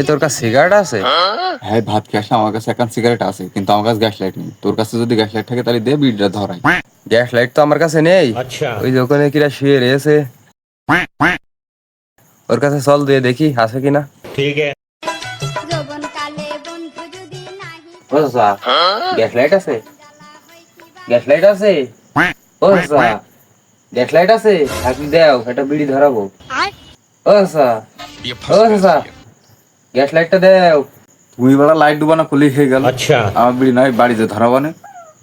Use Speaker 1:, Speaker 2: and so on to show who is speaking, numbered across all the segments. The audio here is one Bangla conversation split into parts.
Speaker 1: এ তোর কাছে সিগারেট আছে?
Speaker 2: হ্যাঁ ভাত গ্যাস আমার কাছে এখন সিগারেট আছে কিন্তু আমার কাছে গ্যাস লাইট নেই। তোর কাছে যদি গ্যাস লাইট থাকে তাহলে দে বিড়িটা ধরাই।
Speaker 1: গ্যাস লাইট তো আমার কাছে নেই।
Speaker 3: আচ্ছা।
Speaker 1: ওই দোকানে কিরা শুয়ে রয়েছে। ওর কাছে চল দিয়ে দেখি আছে কিনা। ঠিক আছে। গ্যাস লাইট আছে? গ্যাস লাইট আছে? ও গ্যাস লাইট আছে? আপনি দাও একটা বিড়ি ধরাবো। ও সা ও সা গ্যাস লাইটটা দেও।
Speaker 2: তুমি বেলা লাইট ডুবানো খুলি হয়ে গেল।
Speaker 3: আচ্ছা।
Speaker 2: আমার বিড়ি নয় বাড়িতে ধরাবানে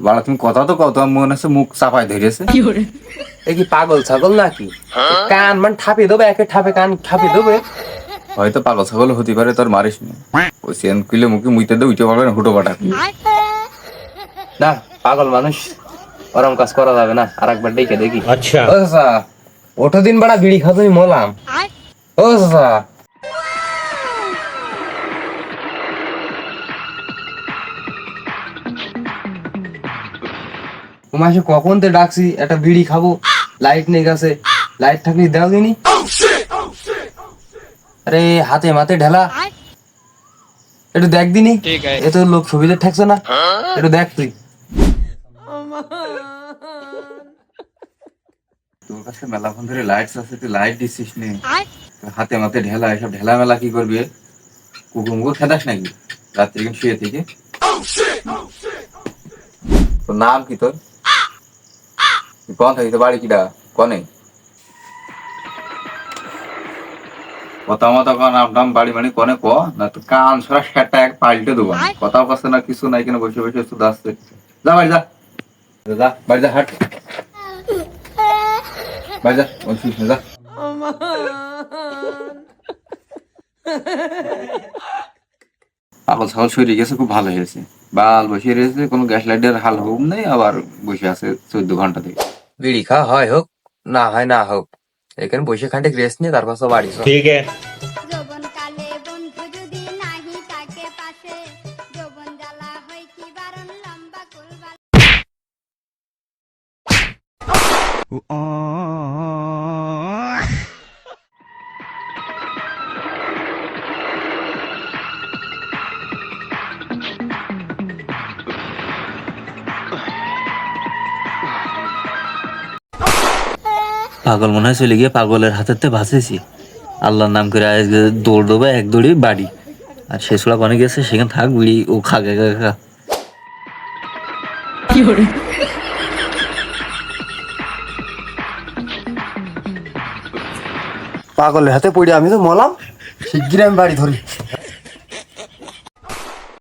Speaker 2: বাড়া তুমি কথা তো কত মনে হচ্ছে মুখ চাপাই ধরেছে।
Speaker 1: এ কি পাগল ছাগল নাকি? কান মান ঠাপে দেবে একে ঠাপে কান ঠাপে দেবে।
Speaker 2: হয়তো পাগল ছাগল হতে পারে তোর মারিস নি। ওই সেন কিলে মুখে মুইতে দে উঠে পারবে না হুটো বাটা
Speaker 1: না পাগল মানুষ ওরম কাজ করা যাবে না আর একবার দেখে দেখি। আচ্ছা। ওঠো দিন বাড়া বিড়ি খাতুনি মলাম। ও সা তোমার সে কখন তো ডাকছি? একটা বিড়ি খাব। লাইট নেই গেছে। লাইট থাকলে দাও দিনি আরে হাতে মাতে ঢেলা। একটু দেখ দিনি। এ তো লোক সুবিধা ঠেকছে না। একটু দেখ তুই।
Speaker 2: তোর কাছে মেলাক্ষণ ধরে লাইটস আছে তুই লাইট দিছিস নে। হাতে মাতে ঢেলা এসব ঢেলা মেলা কি করবি? কুকুর মুকুর খেদাস নাকি? রাত্রি কিন্তু শুয়ে থেকে। তোর নাম কি তোর? তুই কন থাকি তো বাড়ি কিডা? কনে? কথা মতো কন বাড়ি মানে কনে ক, না তো কান সরা সেটা এক পাল্টে দেবো না, কিছু নাই বসে বসে শুধু যা বাড়ি যা। যা, বাড়ি যা, হাট। বাড়ি যা যা। শরীরে গেছে, খুব ভালো হয়েছে। বাল বসে রয়েছে, কোনো গ্যাস লাইটের হাল হুম নেই, আবার বসে আছে চোদ্দ ঘণ্টা থেকে।
Speaker 1: বিড়ি খা হয় হোক না হয় না হোক। এখানে বসে খান্ডে রেস্ট নিয়ে তারপর সব বাড়ি ঠিক
Speaker 3: ठीक
Speaker 4: পাগল মনে হয় চলে গিয়ে পাগলের হাতেতে ভাসেছি আল্লাহর নাম করে আজকে দৌড় দেবে এক দৌড়ি বাড়ি। আর শেষলা পানি গেছে সেখানে থাক বিড়ি ও খা খা খা খা।
Speaker 1: পাগলের হাতে পড়ে আমি তো মলাম। শিগগির আমি বাড়ি ধরি।